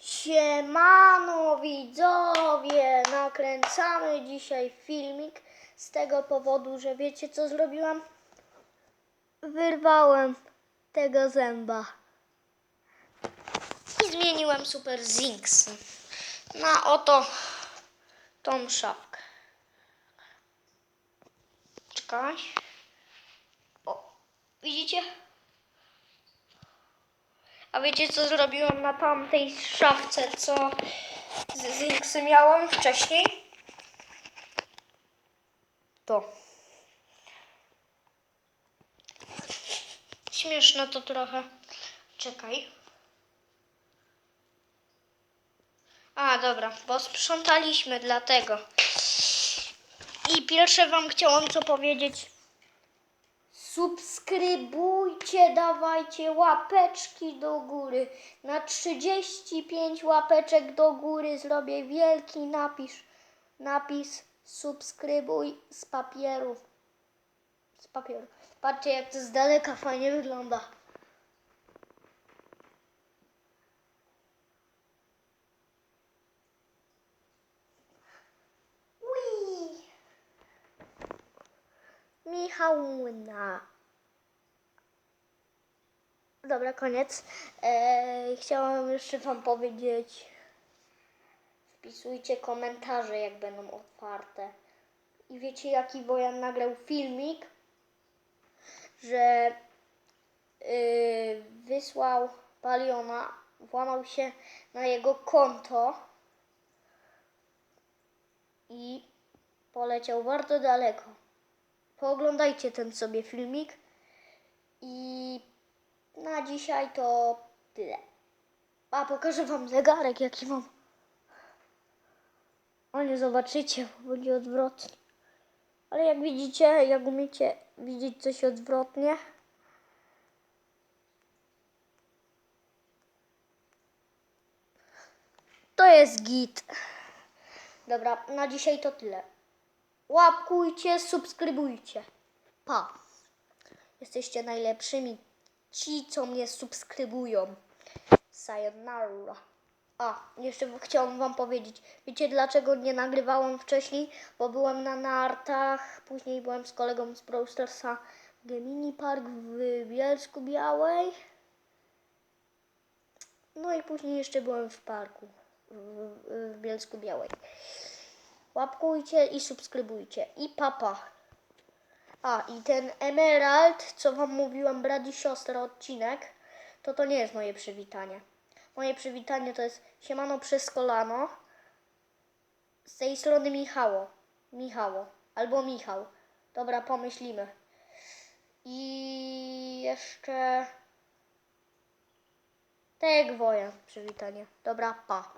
Siemano widzowie, nakręcamy dzisiaj filmik z tego powodu, że wiecie co zrobiłam? Wyrwałem tego zęba i zmieniłem Super Zinks na oto tą szafkę. Czekaj. O, widzicie? A wiecie co zrobiłam na tamtej szafce, co z Zinksy miałam wcześniej? To. Śmieszne to trochę. Czekaj. A, dobra, bo sprzątaliśmy dlatego. I pierwsze wam chciałam co powiedzieć. Subskrybujcie, dawajcie łapeczki do góry. Na 35 łapeczek do góry zrobię wielki napis. Napis subskrybuj z papieru. Z papieru. Patrzcie jak to z daleka fajnie wygląda. Ui. Michałuna. Dobra, koniec. Eee, chciałam jeszcze Wam powiedzieć. Wpisujcie komentarze, jak będą otwarte. I wiecie, jaki Wojan nagrał filmik, że yy, wysłał Paliona, włamał się na jego konto i poleciał bardzo daleko. Pooglądajcie ten sobie filmik. I na dzisiaj to tyle. A pokażę wam zegarek, jaki mam. O nie zobaczycie, bo będzie odwrotnie. Ale jak widzicie, jak umiecie widzieć coś odwrotnie, to jest git. Dobra, na dzisiaj to tyle. Łapkujcie, subskrybujcie. Pa. Jesteście najlepszymi. Ci, co mnie subskrybują. Sayonara. A, jeszcze chciałam wam powiedzieć. Wiecie dlaczego nie nagrywałam wcześniej? Bo byłem na nartach, później byłem z kolegą z w Gemini Park w Bielsku Białej. No i później jeszcze byłem w parku w, w Bielsku Białej. Łapkujcie i subskrybujcie. I papa. A, i ten Emerald, co wam mówiłam, brat i siostra odcinek, to to nie jest moje przywitanie. Moje przywitanie to jest siemano przez kolano. Z tej strony Michało. Michało. Albo Michał. Dobra, pomyślimy. I jeszcze... Tak jak woja przywitanie. Dobra, pa.